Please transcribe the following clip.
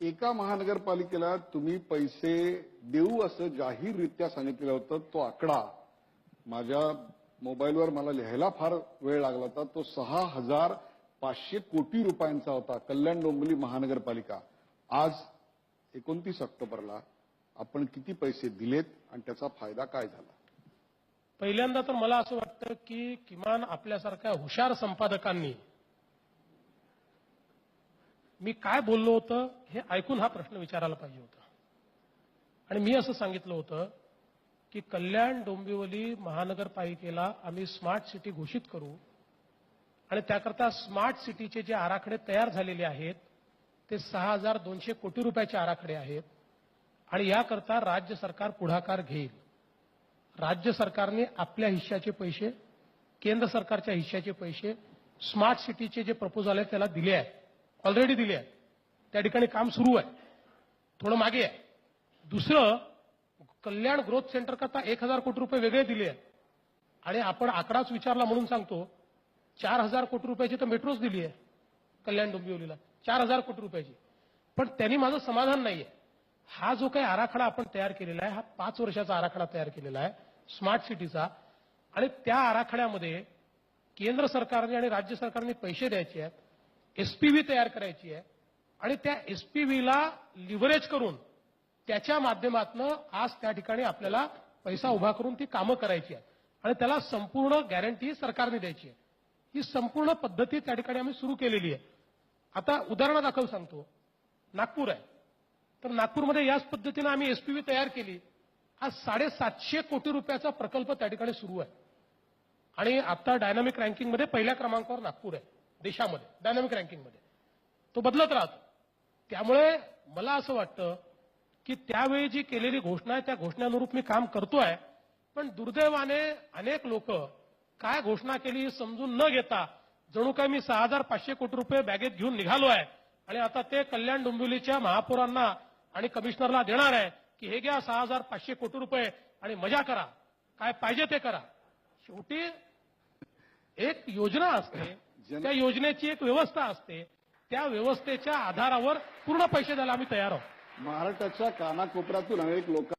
एका महानगरपालिकेला तुम्ही पैसे देऊ असं जाहीररित्या सांगितलेलं होतं तो आकडा माझ्या मोबाईलवर मला लिहायला फार वेळ लागला होता. तो सहा हजार पाचशे कोटी रुपयांचा होता कल्याण डोंबिवली महानगरपालिका. आज एकोणतीस ऑक्टोबरला आपण किती पैसे दिलेत आणि त्याचा फायदा काय झाला? पहिल्यांदा तर मला असं वाटतं की किमान आपल्यासारख्या हुशार संपादकांनी मी काय बोललो होतं हे ऐकून हा प्रश्न विचारायला पाहिजे होता. आणि मी असं सांगितलं होतं की कल्याण डोंबिवली महानगरपालिकेला आम्ही स्मार्ट सिटी घोषित करू आणि त्याकरता स्मार्ट सिटीचे जे आराखडे तयार झालेले आहेत ते सहा हजार दोनशे कोटी रुपयाचे आराखडे आहेत आणि याकरता राज्य सरकार पुढाकार घेईल. राज्य सरकारने आपल्या हिश्श्याचे पैसे केंद्र सरकारच्या हिश्श्याचे पैसे स्मार्ट सिटीचे जे प्रपोजल आहे त्याला दिले आहे ऑलरेडी दिले आहे. त्या ठिकाणी काम सुरू आहे. थोडं मागे आहे. दुसरं कल्याण ग्रोथ सेंटर करता एक हजार कोटी रुपये वेगळे दिले आहेत. आणि आपण आकडाच विचारला म्हणून सांगतो चार हजार कोटी रुपयाची तर मेट्रोच दिली आहे कल्याण डोंबिवलीला. चार हजार कोटी रुपयाची. पण त्यांनी माझं समाधान नाहीये. हा जो काही आराखडा आपण तयार केलेला आहे हा पाच वर्षाचा आराखडा तयार केलेला आहे स्मार्ट सिटीचा आणि त्या आराखड्यामध्ये केंद्र सरकारने आणि राज्य सरकारने पैसे द्यायचे आहेत. एसपीव्ही तयार करायची आहे आणि त्या एसपीव्हीला लिव्हरेज करून त्याच्या माध्यमातून आज त्या ठिकाणी आपल्याला पैसा उभा करून ती कामं करायची आहेत. आणि त्याला संपूर्ण गॅरंटी सरकारने द्यायची आहे. ही संपूर्ण पद्धती त्या ठिकाणी आम्ही सुरू केलेली आहे. आता उदाहरणादाखल सांगतो. नागपूर आहे. तर नागपूरमध्ये याच पद्धतीनं आम्ही एसपीव्ही तयार केली. आज साडेसातशे कोटी रुपयाचा प्रकल्प त्या ठिकाणी सुरू आहे. आणि आता डायनामिक रँकिंगमध्ये पहिल्या क्रमांकावर नागपूर आहे. देशामध्ये डायनामिक रँकिंगमध्ये तो बदलत राहतो. त्यामुळे मला असं वाटतं की त्यावेळी जी केलेली घोषणा आहे त्या घोषणानुरूप मी काम करतोय पण दुर्दैवाने अनेक लोक काय घोषणा केली हे समजून न घेता जणू काय मी सहा हजार पाचशे कोटी रुपये बॅगेत घेऊन निघालो आहे आणि आता ते कल्याण डोंबिवलीच्या महापौरांना आणि कमिशनरला देणार आहे की हे घ्या सहा हजार पाचशे कोटी रुपये आणि मजा करा. काय पाहिजे ते करा. शेवटी एक योजना असते त्या योजनेची एक व्यवस्था असते. त्या व्यवस्थेच्या आधारावर पूर्ण पैसे द्यायला आम्ही तयार आहोत. महाराष्ट्राच्या कानाकोपऱ्यातून अनेक लोक